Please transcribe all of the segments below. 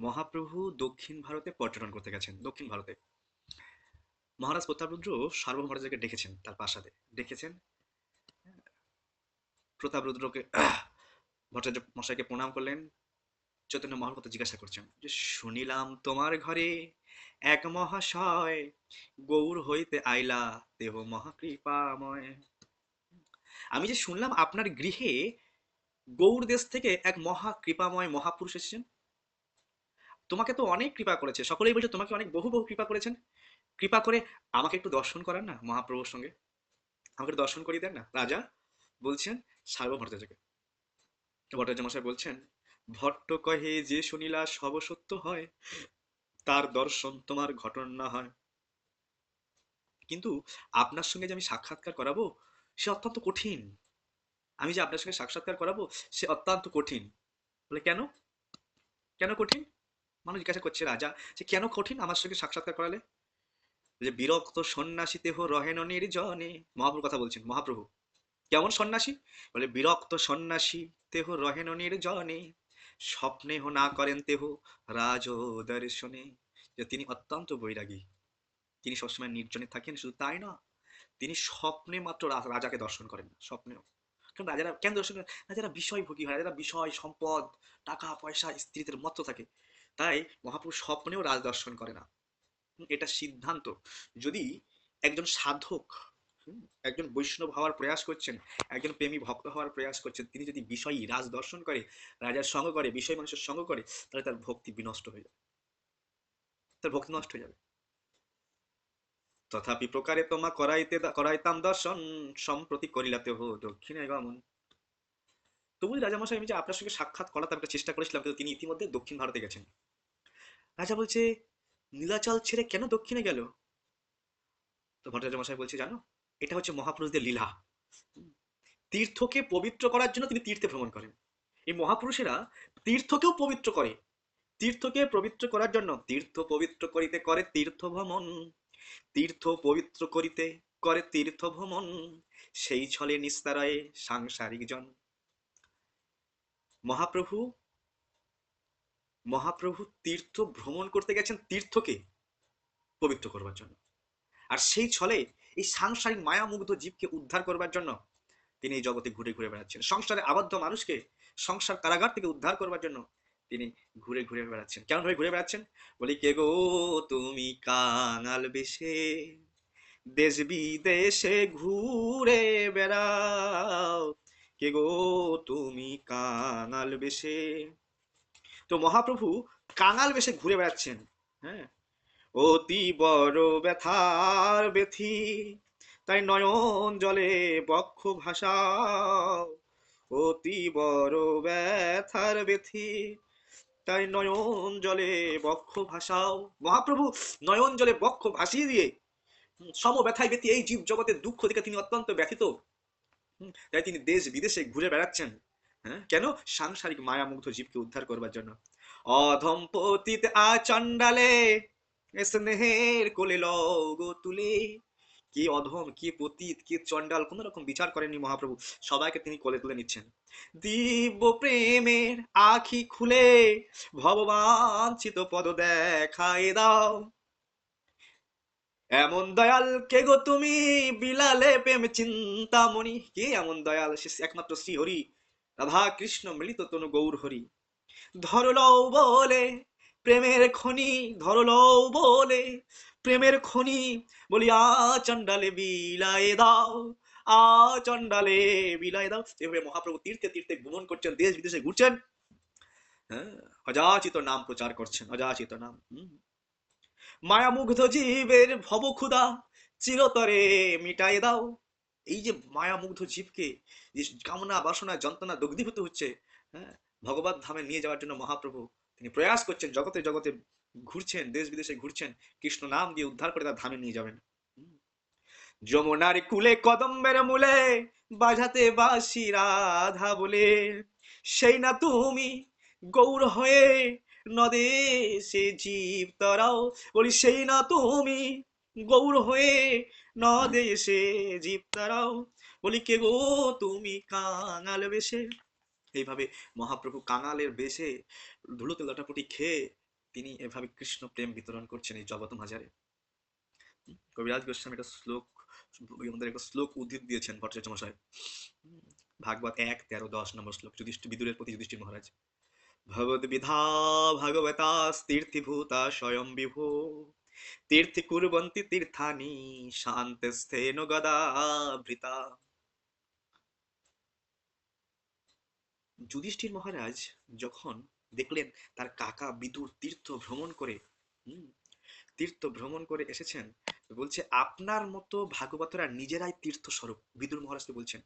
মহাপ্রভু দক্ষিণ ভারতে পর্যটন করতে গেছেন, দক্ষিণ ভারতে। মহারাজ প্রতাপরুদ্র সার্বভৌম ভট্টাচার্যকে ডেকেছেন তার প্রাসাদে। ডেকেছেন, প্রতাপরুদ্রকে, ভট্টাচার্য মশাইকে প্রণাম করলেন, চৈতন্য মহাপ্রভু জিজ্ঞাসা করছেন, যে শুনিলাম তোমার ঘরে এক মহাশয়, গৌর হইতে আইলা, দেহ মহাকৃপাময়। আমি যে শুনলাম আপনার গৃহে গৌর দেশ থেকে এক মহা কৃপাময় মহাপুরুষ এসেছেন তোমাকে তো অনেক কৃপা করেছে। সকলেই বলছে, তোমাকে অনেক, বহু বহু কৃপা করেছেন। কৃপা করে আমাকে একটু দর্শন করান না মহাপ্রভুর সঙ্গে? আমাকে দর্শন করিয়ে দেন না? রাজা বলছেন সার্ব ভট্টাচার্যকে ভট্টাচার্য মশাই বলছেন, ভট্ট কহে যে শুনিলা সব সত্য হয়, তার দর্শন তোমার ঘটনা হয়। কিন্তু আপনার সঙ্গে যে আমি সাক্ষাৎকার করাবো, সে অত্যন্ত কঠিন। আমি যে আপনার সঙ্গে সাক্ষাৎকার করাবো, সে অত্যন্ত কঠিন। বলে কেন? কেন কঠিন? মানুষ জিজ্ঞাসা করছে, রাজা যে কেন কঠিন আমার সঙ্গে সাক্ষাৎকার করালে? যে বিরক্ত সন্ন্যাসী দেহ রহেন নির্জনে। মহাপ্রভু কথা বলছেন, মহাপ্রভু, কেমন সন্ন্যাসী? বলে, বিরক্ত সন্ন্যাসী দেহ রহেন নির্জনে। স্বপ্নে হো না করেন তেহ রাজ দর্শনে যে তিনি অত্যন্ত বৈরাগী। তিনি সবসময় নির্জনে থাকেন, শুধু তাই না তিনি স্বপ্নে মাত্র রাজাকে দর্শন করেন না, স্বপ্নেও। কারণ রাজারা, কেন দর্শন করেন? রাজারা বিষয় ভোগী হয়, রাজারা বিষয়, সম্পদ, টাকা, পয়সা, স্ত্রীদের মত্ত থাকে। তাই মহাপুরুষ স্বপ্নেও রাজ দর্শন করে না। এটা সিদ্ধান্ত। যদি একজন সাধক একজন বৈষ্ণব হওয়ার প্রয়াস করছেন, একজন প্রেমী ভক্ত হওয়ার প্রয়াস করছেন, তিনি যদি বিষয়ী রাজ দর্শন করে, রাজার সঙ্গ করে, বিষয় মানুষের সঙ্গ করে, তাহলে তার ভক্তি বিনষ্ট হয়ে যাবে। তার ভক্তি নষ্ট হয়ে যাবে। তথাপি প্রকারে তোমা করাইতে, করাইতাম দর্শন, সম্প্রতি করিলাতে হো দক্ষিণে গমন। তবু রাজামশাই আমি যে আপনার সঙ্গে সাক্ষাৎ করাতে একটা চেষ্টা করেছিলাম, কিন্তু তিনি ইতিমধ্যে দক্ষিণ ভারতে গেছেন। রাজা বলছে, নীলাচল ছেড়ে কেন দক্ষিণে গেল? তো ভট্টাচার্য বলছে, জানো, এটা হচ্ছে মহাপুরুষদের লীলা। তীর্থকে পবিত্র করার জন্য তিনি তীর্থে ভ্রমণ করেন। এই মহাপুরুষেরা তীর্থকেও পবিত্র করে। তীর্থকে পবিত্র করার জন্য তীর্থ পবিত্র করিতে করে তীর্থ ভ্রমণ। তীর্থ পবিত্র করিতে করে তীর্থ ভ্রমণ। সেই ছলে নিস্তারায় সাংসারিক জন মহাপ্রভু মহাপ্রভু তীর্থ ভ্রমণ করতে গেছেন তীর্থকে পবিত্র করবার জন্য। আর সেই ছলে এই সাংসারিক মায়ামুগ্ধ জীবকে উদ্ধার করবার জন্য তিনি এই জগতে ঘুরে ঘুরে বেড়াচ্ছেন। সংসারে আবদ্ধ মানুষকে সংসার কারাগার থেকে উদ্ধার করবার জন্য তিনি ঘুরে ঘুরে বেড়াচ্ছেন। কেমন ভাবে ঘুরে বেড়াচ্ছেন? বলি, কে গো তুমি কাঙাল বেশে, দেশ বিদেশে ঘুরে বেড়াও কে গো তুমি কাঙাল বেশে? তো মহাপ্রভু কাঙাল বেশে ঘুরে বেড়াচ্ছেন হ্যাঁ? অতি বড় ব্যথার ব্যথি, তাই নয়ন জলে বক্ষ ভাষাও অতি বড় ব্যথার ব্যথি, তাই নয়ন জলে বক্ষ ভাষাও মহাপ্রভু, নয়ন জলে বক্ষ ভাসিয়ে দিয়ে সম ব্যথায় ব্যথি এই জীব জগতের দুঃখ থেকে তিনি অত্যন্ত ব্যথিত। তাই তিনি দেশ বিদেশে ঘুরে বেড়াচ্ছেন। হ্যাঁ? কেন? সাংসারিক মায়ামুগ্ধ জীবকে উদ্ধার করবার জন্য। অধম পতিত আচণ্ডালে স্নেহের কোলে লগো তুলে। কি অধম, কি পতিত, কি চণ্ডাল, কোন রকম বিচার করেননি মহাপ্রভু। সবাইকে তিনি কোলে তুলে নিচ্ছেন। দিব্য প্রেমের আখি খুলে ভগবাঞ্চিত পদ দেখায় দাও। এমন দয়াল কে গো তুমি? বিলালে প্রেম চিন্তামণি। কে এমন দয়াল? সে একমাত্র শ্রী হরি রাধা কৃষ্ণ মিলিত তনু গৌর হরি। ধরলও বলে প্রেমের খনি, ধরলও বলে প্রেমের খনি। বলি আ চণ্ডালে বিলায় দাও, আ চণ্ডালে বিলায় দাও। এভাবে মহাপ্রভু তীর্থে তীর্থে ভ্রমণ করছেন, দেশ বিদেশে ঘুরছেন হ্যাঁ অযাচিত নাম প্রচার করছেন, অযাচিত নাম। হুম। মায়ামুগ্ধ জীবের ভব ক্ষুদা চিরতরে মিটাই দাও। এই যে মায়ামুগ্ধ জীবকে, যে কামনা, বাসনা, যন্ত্রণা, দগ্ধীভূত হচ্ছে হ্যাঁ ভগবত ধামে নিয়ে যাওয়ার জন্য মহাপ্রভু তিনি প্রয়াস করছেন, জগতে জগতে ঘুরছেন, দেশ বিদেশে ঘুরছেন, কৃষ্ণ নাম দিয়ে উদ্ধার করে তার ধামে নিয়ে যাবেন। যমুনার কুলে, কদম্বের মূলে বাজাতে বাসি রাধা বলে, সেই না তুমি গৌর হয়ে নদে সে জীব তরাও। বলি, সেই না তুমি গৌর হয়ে নদে সে জীব তারাও। বলি, কে গো তুমি কাঙাল বেশে? এইভাবে মহাপ্রভু কাঙালের বেশে ধুলোতে লটাপটি খেয়ে তিনি এভাবে কৃষ্ণ প্রেম বিতরণ করছেন এই জগত মাজারে কবিরাজ গোস্বামী একটা শ্লোক, আমাদের একটা শ্লোক উদ্ধৃত দিয়েছেন ভট্টাচার্য মশাই। ভাগবত এক, তেরো, দশ নম্বর শ্লোক যুধিষ্ঠির বিদুরের প্রতি যুধিষ্ঠির মহারাজ। ভগবদ বিধা ভগবতা তীর্থিভূতা স্বয়ং বিভু তীর্থি কুর্বন্তি তীর্থানি শান্তস্থেন গদা ভৃতা যুধিষ্ঠির মহারাজ যখন দেখলেন তার কাকা বিদুর তীর্থ ভ্রমণ করে তীর্থ ভ্রমণ করে এসেছেন, বলছে, আপনার মতো ভাগবতরা নিজেরাই তীর্থ স্বরূপ বিদুর মহারাজকে বলছেন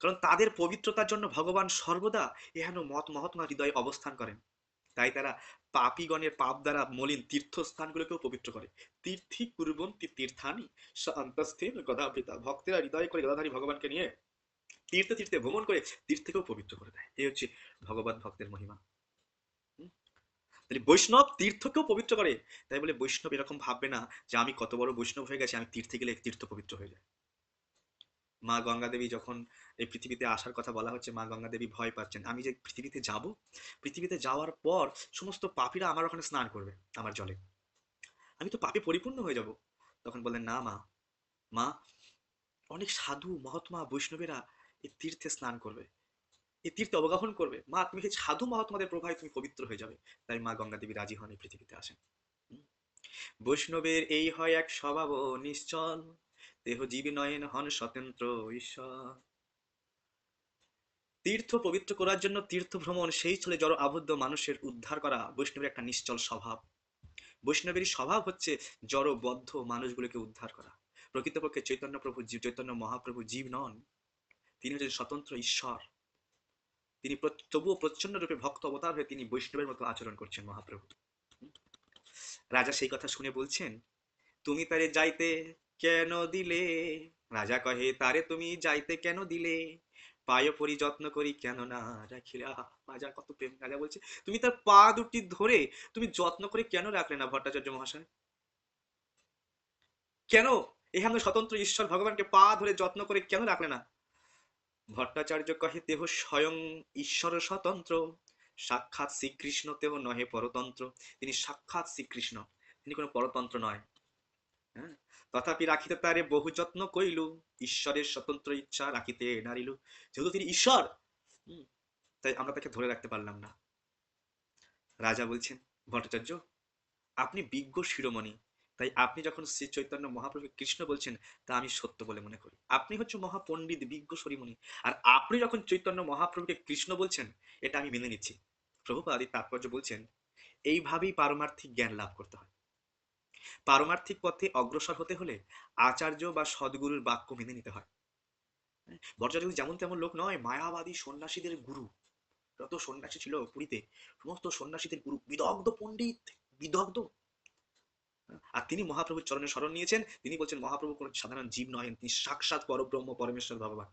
কারণ তাদের পবিত্রতার জন্য ভগবান সর্বদা এহেন মত মহাত্মা হৃদয়ে অবস্থান করেন। তাই তারা পাপীগণের পাপ দ্বারা মলিন তীর্থস্থানগুলোকেও পবিত্র করে। তীর্থি কুর্বন্তি তীর্থানি অন্তস্থিন গদাবৃতা। ভক্তেরা হৃদয় করে গদাধারী ভগবানকে নিয়ে তীর্থে তীর্থে ভ্রমণ করে তীর্থকেও পবিত্র করে দেয়। এই হচ্ছে ভগবান ভক্তের মহিমা। বৈষ্ণব তীর্থকেও পবিত্র করে। তাই বলে বৈষ্ণব এরকম ভাববে না যে আমি কত বড় বৈষ্ণব হয়ে গেছি, আমি তীর্থে গেলে তীর্থ পবিত্র হয়ে যায়। মা গঙ্গা দেবী যখন এই পৃথিবীতে আসার কথা বলা হচ্ছে, মা গঙ্গা দেবী ভয় পাচ্ছেন। আমি যে পৃথিবীতে যাব, পৃথিবীতে যাওয়ার পর সমস্ত পাপীরা আমার ওখানে স্নান করবে, আমার জলে। আমি তো পাপে পরিপূর্ণ হয়ে যাব। তখন বললেন, না মা মা, অনেক সাধু, মহাত্মা, বৈষ্ণবেরা এই তীর্থে স্নান করবে। এই তীর্থে অবগাহন করবে। মা, তুমি সেই সাধু, মহাত্মাদের প্রভাবে তুমি পবিত্র হয়ে যাবে। তাই মা গঙ্গা দেবী রাজি হন এই পৃথিবীতে আসেন। বৈষ্ণবের এই হয় এক স্বভাব, নিশ্চল দেহ জীবী নয়ন হন স্বতন্ত্র ঈশ্বর। তীর্থ পবিত্র করার জন্য তীর্থ ভ্রমণ, সেই স্থলে জড় আবদ্ধ মানুষের উদ্ধার করা বৈষ্ণবের একটা নিশ্চল স্বভাব। বৈষ্ণবের স্বভাব হচ্ছে জড়বদ্ধ মানুষগুলোকে উদ্ধার করা। প্রকৃতপক্ষে চৈতন্য প্রভু জীব, চৈতন্য মহাপ্রভু জীব নন, তিনি হচ্ছেন স্বতন্ত্র ঈশ্বর। তিনি তবুও প্রচ্ছন্ন রূপে ভক্ত অবতার হয়ে তিনি বৈষ্ণবের মতো আচরণ করছেন মহাপ্রভু। রাজা সেই কথা শুনে বলছেন, তুমি তারে যাইতে কেন দিলে? রাজা কহে, তারে তুমি যাইতে কেন দিলে? পায়ে পরি যত্ন করি কেন না? রাখিলে রাজা কত প্রেম, রাজা বলছে, তুমি তার পা দুটি ধরে তুমি যত্ন করে কেন রাখলে না ভট্টাচার্য মহাশয়? কেন? এখানে স্বতন্ত্র ঈশ্বর ভগবানকে পা ধরে যত্ন করে কেন রাখলে না? ভট্টাচার্য কহে, দেহ স্বয়ং ঈশ্বর স্বতন্ত্র। সাক্ষাৎ শ্রীকৃষ্ণ দেহ নহে পরতন্ত্র। তিনি সাক্ষাৎ শ্রীকৃষ্ণ। তিনি কোনো পরতন্ত্র নয়। তথাপি রাখিতে তারে বহু যত্ন কইলু ঈশ্বরের স্বতন্ত্র ইচ্ছা রাখিতে নারিলু। যেহেতু তিনি ঈশ্বর তাই আমরা তাকে ধরে রাখতে পারলাম না। রাজা বলছেন, ভট্টাচার্য, আপনি বিজ্ঞ শিরোমণি, তাই আপনি যখন শ্রী চৈতন্য মহাপ্রভু কৃষ্ণ বলছেন, তা আমি সত্য বলে মনে করি। আপনি হচ্ছে মহাপণ্ডিত, বিজ্ঞ শরীমণি, আর আপনি যখন চৈতন্য মহাপ্রভুকে কৃষ্ণ বলছেন, এটা আমি মেনে নিচ্ছি। প্রভুপাদি তাৎপর্য বলছেন, এইভাবেই পারমার্থিক জ্ঞান লাভ করতে হয়। পারমার্থিক পথে অগ্রসর হতে হলে আচার্য বা সদ্গুরুর বাক্য মেনে নিতে হয়। ভট্টাচার্য যেমন তেমন লোক নয়, মায়াবাদী সন্ন্যাসীদের গুরু। যত সন্ন্যাসী ছিল পুরীতে, সমস্ত সন্ন্যাসীদের গুরু, বিদগ্ধ পণ্ডিত, বিদগ্ধ। আর তিনি মহাপ্রভুর চরণে স্মরণ নিয়েছেন। তিনি বলছেন, মহাপ্রভু কোনো সাধারণ জীব নহেন তিনি সাক্ষাৎ পরব্রহ্ম, পরমেশ্বর, ভগবান।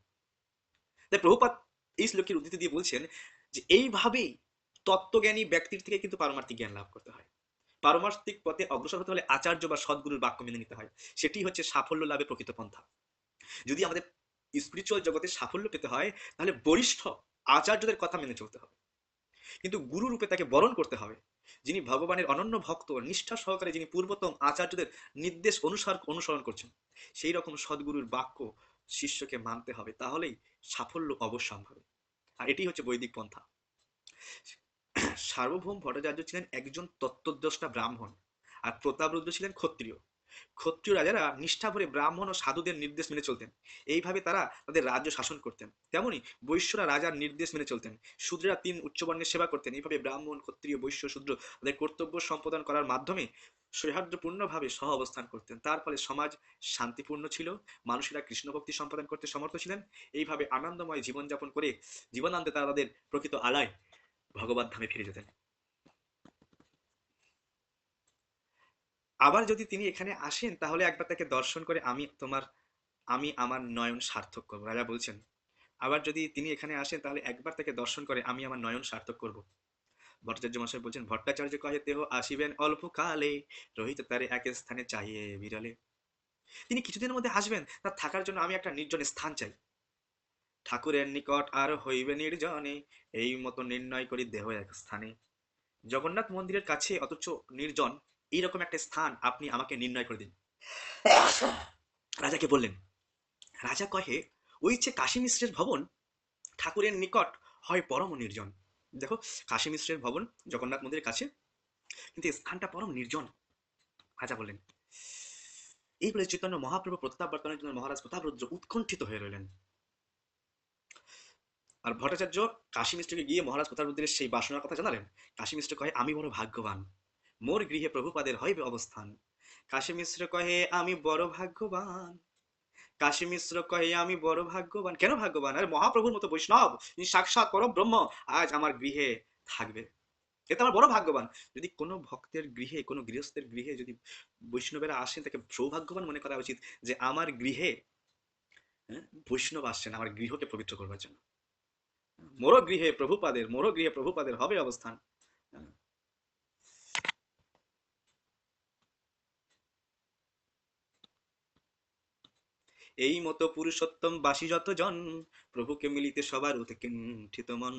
তাই প্রভুপাত এই শ্লোকের উদ্ধৃতি দিয়ে বলছেন যে, এইভাবেই তত্ত্বজ্ঞানী ব্যক্তির থেকে কিন্তু পারমার্থিক জ্ঞান লাভ করতে হয়। পারমার্থিক পথে অগ্রসর হতে হলে আচার্য বা সদ্গুরুর বাক্য মেনে নিতে হয়। সেটি হচ্ছে সাফল্য লাভে প্রকৃত পন্থা। যদি আমাদের স্পিরিচুয়াল জগতে সাফল্য পেতে হয়, তাহলে বরিষ্ঠ আচার্যদের কথা মেনে চলতে হবে। কিন্তু গুরু রূপে তাকে বরণ করতে হবে। যিনি ভগবানের অনন্য ভক্ত, নিষ্ঠা সহকারে যিনি পূর্বতম আচার্যদের নির্দেশ অনুসার অনুসরণ করছেন, সেই রকম সদ্গুরুর বাক্য শিষ্যকে মানতে হবে, তাহলেই সাফল্য অবশ্যম্ভাবী। আর এটি হচ্ছে বৈদিক পন্থা। সার্বভৌম ভট্টাচার্য ছিলেন একজন তত্ত্বদ্রষ্টা ব্রাহ্মণ আর প্রতাপরুদ্র ছিলেন ক্ষত্রিয়। ক্ষত্রিয় রাজারা নিষ্ঠা ভরে ব্রাহ্মণ ও সাধুদের নির্দেশ মেনে চলতেন। এইভাবে তারা তাদের রাজ্য শাসন করতেন। তেমনি বৈশ্যরা রাজার নির্দেশ মেনে চলতেন। শূদ্রেরা তিন উচ্চবর্ণের সেবা করতেন। এইভাবে ব্রাহ্মণ, ক্ষত্রিয়, বৈশ্য, শূদ্র তাদের কর্তব্য সম্পাদন করার মাধ্যমে সৌহার্দ্যপূর্ণভাবে সহ অবস্থান করতেন। তার ফলে সমাজ শান্তিপূর্ণ ছিল। মানুষেরা কৃষ্ণভক্তি সম্পাদন করতে সমর্থ ছিলেন। এইভাবে আনন্দময় জীবনযাপন করে জীবনান্তে তারা তাদের প্রকৃত আলায় ভগবত ধামে ফিরে যেতেন। আবার যদি তিনি এখানে আসেন, তাহলে একবার তাকে দর্শন করে আমি তোমার, আমি আমার নয়ন সার্থক করব। রাজা বলছেন, আবার যদি তিনি এখানে আসেন, তাহলে একবার তাকে দর্শন করে আমি আমার নয়ন সার্থক করব। ভট্টাচার্য মশাই বলছেন, ভট্টাচার্য কহে, দেহ আসিবেন অল্প কালে, রহিত তারে এক স্থানে চাহিয়ে বিরলে। তিনি কিছুদিনের মধ্যে আসবেন তার থাকার জন্য আমি একটা নির্জন স্থান চাই। ঠাকুরের নিকট আর হইবে নির্জনে, এই মতো নির্ণয় করি দেহ এক স্থানে। জগন্নাথ মন্দিরের কাছে অথচ নির্জন, এইরকম একটা স্থান আপনি আমাকে নির্ণয় করে দিন। রাজাকে বললেন, রাজা কহে, ওই যে কাশী মিশ্রের ভবন, ঠাকুরের নিকট হয় পরম নির্জন। দেখো, কাশী মিশ্রের ভবন জগন্নাথ মন্দিরের কাছে, কিন্তু স্থানটা পরম নির্জন। রাজা বললেন এই বলে চৈতন্য মহাপ্রভু প্রত্যাবর্তনের জন্য মহারাজ প্রতাপরুদ্র উৎকণ্ঠিত হয়ে রইলেন। আর ভট্টাচার্য কাশী মিশ্রকে গিয়ে মহারাজ প্রতাপরুদ্রের সেই বাসনার কথা জানালেন? কাশী মিশ্র কহে আমি বড় ভাগ্যবান। মোর গৃহে প্রভুপাদের হইবে অবস্থান। কাশী মিশ্র কহে আমি বড় ভাগ্যবান। কাশী মিশ্র কহে আমি বড় ভাগ্যবান। কেন ভাগ্যবান? আরে মহাপ্রভুর মতো বৈষ্ণব সাক্ষাৎ পরম ব্রহ্ম আজ আমার গৃহে থাকবে। এতে আমার বড় ভাগ্যবান। যদি কোনো ভক্তের গৃহে কোনো গৃহস্থের গৃহে যদি বৈষ্ণবেরা আসেন তাকে সৌভাগ্যবান মনে করা উচিত যে আমার গৃহে হ্যাঁ, বৈষ্ণব আসছেন আমার গৃহকে পবিত্র করবার জন্য। মোর গৃহে প্রভুপাদের মোর গৃহে প্রভুপাদের হবে অবস্থান। এই মতো পুরুষোত্তম বাসী যতজন, প্রভুকে মিলিতে সবার উৎকণ্ঠিত মন।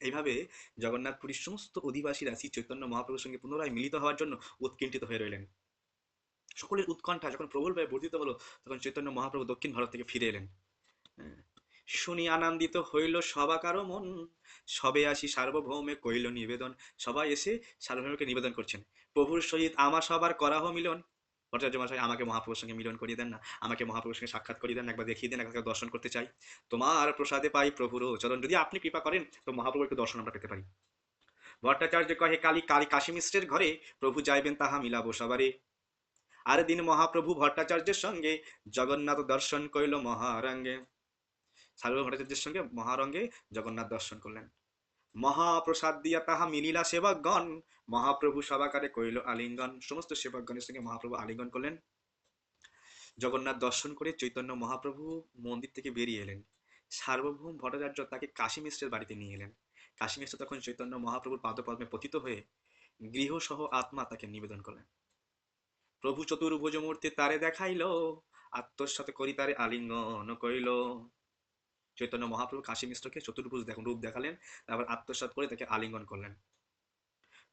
এইভাবে জগন্নাথপুরীর সমস্ত অধিবাসীরা শ্রী চৈতন্য মহাপ্রভুর সঙ্গে পুনরায় মিলিত হওয়ার জন্য উৎকণ্ঠিত হয়ে রইলেন। সকলের উৎকণ্ঠা যখন প্রবলভাবে বর্ধিত হলো, তখন চৈতন্য মহাপ্রভু দক্ষিণ ভারত থেকে ফিরে এলেন। শুনি আনন্দিত হইল সবাকারও মন। সবে আসি সার্বভৌমে কইল নিবেদন। সবাই এসে সার্বভৌমকে নিবেদন করছেন। প্রভুর সহিত আমার সবার করাহ মিলন। ভট্টাচার্য মশাই আমাকে মহাপ্রভুর সঙ্গে মিলন করিয়ে দেন না। আমাকে মহাপ্রভুর সঙ্গে সাক্ষাৎ করিয়ে দেন একবার দেখিয়ে দেন, একবার দর্শন করতে চাই। তোমার প্রসাদে পাই প্রভুর চরণ। যদি আপনি কৃপা করেন, তো মহাপ্রভুর একটু দর্শন আমরা পেতে পারি। ভট্টাচার্য কহে, কালী কালী কাশী মিশ্রের ঘরে প্রভু যাইবেন, তাহা মিলাবো সবারে। আর দিন মহাপ্রভু ভট্টাচার্যের সঙ্গে জগন্নাথ দর্শন কইল মহারঙ্গে। সার্ব ভট্টাচার্যের সঙ্গে মহারঙ্গে জগন্নাথ দর্শন করলেন। মহাপ্রসাদ দিয়া তাহা মিলিলা সেবকগণ। মহাপ্রভু সবাকারে কইল আলিঙ্গন। সমস্ত সেবকগণের সঙ্গে মহাপ্রভু আলিঙ্গন করলেন। জগন্নাথ দর্শন করে চৈতন্য মহাপ্রভু মন্দির থেকে বেরিয়ে এলেন। সার্বভৌম ভট্টাচার্য তাকে কাশী মিশ্রের বাড়িতে নিয়ে এলেন। কাশী মিশ্র তখন চৈতন্য মহাপ্রভুর পাদপদ্মে পতিত হয়ে গৃহসহ আত্মা তাকে নিবেদন করলেন। প্রভু চতুর্ভুজ মূর্তি তারে দেখাইল আত্মসাত করি তারে আলিঙ্গন কইল চৈতন্য মহাপ্রভু কাশী মিশ্রকে চতুর্ভুজ দেখুন, রূপ দেখালেন, তারপর আত্মসাত করে তাকে আলিঙ্গন করলেন।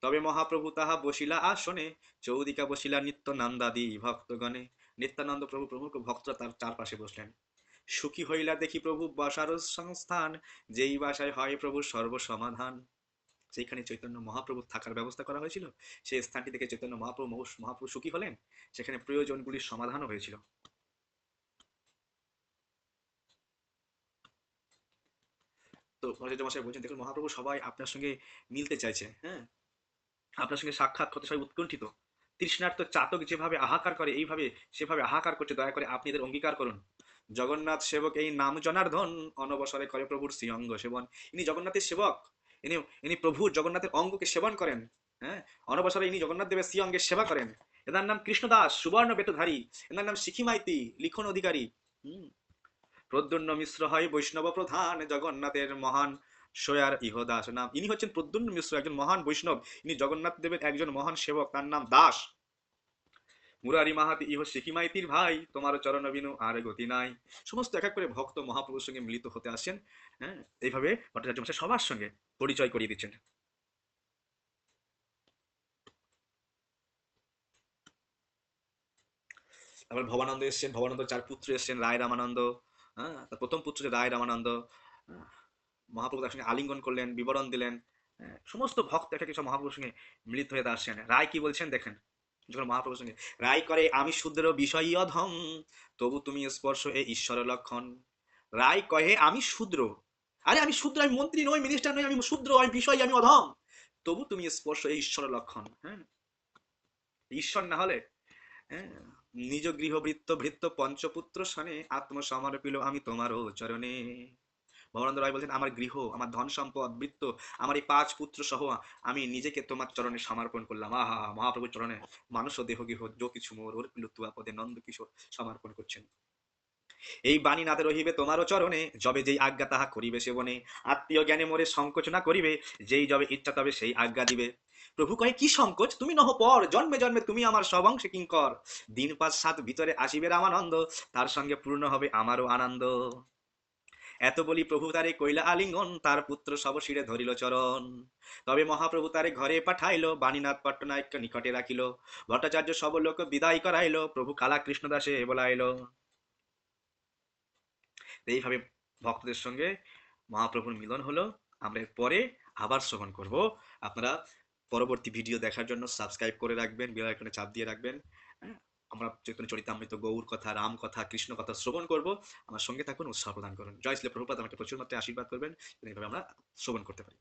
তবে মহাপ্রভু তাহা বসিলা আসনে, চৌদিকা বসিলা নিত্য নন্দাদি ভক্তগণে। নিত্যানন্দ প্রভু প্রমুখ ভক্তরা তার চারপাশে বসলেন। সুখী হইলা দেখি প্রভু বাসার সংস্থান, যেই বাসায় হয় প্রভু সর্বসমাধান। সেইখানে চৈতন্য মহাপ্রভু থাকার ব্যবস্থা করা হয়েছিল। সেই স্থানটি থেকে চৈতন্য মহাপ্রভু মহাপ্রভু সুখী হলেন। সেখানে প্রয়োজনগুলির সমাধানও হয়েছিল। তো ভট্টাচার্য মশাই বলছেন, দেখুন মহাপ্রভু সবাই আপনার সঙ্গে মিলতে চাইছে হ্যাঁ? আপনার সঙ্গে সাক্ষাৎ করতে সবাই উৎকণ্ঠিত। তৃষ্ণার্ত চাতক যেভাবে আহাকার করে, এইভাবে সেভাবে আহাকার করছে, দয়া করে আপনি এদের অঙ্গীকার করুন। জগন্নাথ সেবক, এই নাম জনার্ধন অনবসরে করে প্রভুর শ্রী অঙ্গ সেবন। ইনি জগন্নাথের সেবক, ইনি ইনি প্রভুর জগন্নাথের অঙ্গকে সেবন করেন হ্যাঁ? অনবসরে ইনি জগন্নাথ দেবের শ্রী অঙ্গের সেবা করেন। এনার নাম কৃষ্ণদাস সুবর্ণ বেতধারী এনার নাম শিখি মাইতি লিখন অধিকারী। হম? প্রদ্যুন্ন মিশ্র হয় বৈষ্ণব প্রধান জগন্নাথের মহান সয়ার ইহদাস নাম। ইনি হচ্ছেন প্রদ্যুন্ন মিশ্র, একজন মহান বৈষ্ণব। ইনি জগন্নাথ দেবের একজন মহান সেবক, তার নাম দাস। মুরারি মাহাতি, ইহ শিখিমাইতির ভাই, তোমার চরণ বিনু আর গতি নাই। সমস্ত এক এক করে ভক্ত মহাপ্রভুর সঙ্গে মিলিত হতে আসেন হ্যাঁ? এইভাবে ভট্টাচার্য মশাই সবার সঙ্গে পরিচয় করিয়ে দিচ্ছেন। তারপর ভবানন্দ এসছেন ভবানন্দ চার পুত্র এসছেন, রায় রামানন্দ। হ্যাঁ? তার প্রথম পুত্র যে রায় রামানন্দ মহাপ্রভু তার সঙ্গে আলিঙ্গন করলেন, বিবরণ দিলেন সমস্ত ভক্ত একটা কিছু মহাপ্রভুর সঙ্গে মিলিত হয়ে আসছেন রায় কি বলছেন দেখেন? যখন মহাপ্রভুর সঙ্গে, রায় করে, আমি শুদ্র বিষয়ী অধম, তবু তুমি স্পর্শ এ ঈশ্বর লক্ষণ। রায় কহে, আমি শূদ্র। আরে, আমি শূদ্র, আমি মন্ত্রী নই মিনিস্টার নই, আমি শূদ্র, আমি বিষয়, আমি অধম। তবু তুমি স্পর্শ এই ঈশ্বর লক্ষণ হ্যাঁ? ঈশ্বর না হলে হ্যাঁ? নিজ গৃহবৃত্ত ভৃত্ত পঞ্চপুত্র সনে আত্মসমর্পিল আমি তোমারও চরণে। ভবানন্দ রায় বলছেন, আমার গৃহ, আমার ধন সম্পদ বৃত্ত আমার এই পাঁচ পুত্র সহ আমি নিজেকে তোমার চরণে সমর্পণ করলাম। আহা, মহাপ্রভুর চরণে মানুষ দেহ গৃহ যো কিছু মোর, ওর লুতুয়া পদে নন্দ কিশোর সমর্পণ করছেন। এই বাণী নাতে রহিবে তোমারও চরণে, যবে যেই আজ্ঞা তাহা করিবে সেবনে। আত্মীয় জ্ঞানে মোরে সংকোচ না করিবে, যেই যবে ইচ্ছা তবে সেই আজ্ঞা দিবে। প্রভু কয়ে, কি সংকোচ? তুমি নহ পর, জন্মে জন্মে তুমি আমার সব অংশে কিঙ্কর। দিন পাঁচ সাত ভিতরে আসিবে রামানন্দ, তার সঙ্গে পূর্ণ হবে আমারও আনন্দ। এত বলি প্রভু তারে কইলা আলিঙ্গন, তার পুত্র সব শিরে ধরিল চরণ। তবে মহাপ্রভু তারে ঘরে পাঠাইল, বাণীনাথ পট্টনায়ক নিকটে রাখিল। ভট্টাচার্য সব লোক বিদায় করাইল, প্রভু কালা কৃষ্ণ দাসে বলাইল। এইভাবে ভক্তদের সঙ্গে মহাপ্রভুর মিলন হলো। আমরা পরে আবার শ্রবণ করব। আপনারা পরবর্তী ভিডিও দেখার জন্য সাবস্ক্রাইব করে রাখবেন বেল আইকনে চাপ দিয়ে রাখবেন। আমরা চৈতন্য চরিতামৃত, গৌর কথা, রাম কথা, কৃষ্ণ কথা শ্রবণ করব। আমার সঙ্গে থাকুন, উৎসাহ প্রদান করুন। জয় শ্রী প্রভুপাত আমাকে প্রচুর মাত্রায় আশীর্বাদ করবেন। এইভাবে আমরা শ্রবণ করতে পারি।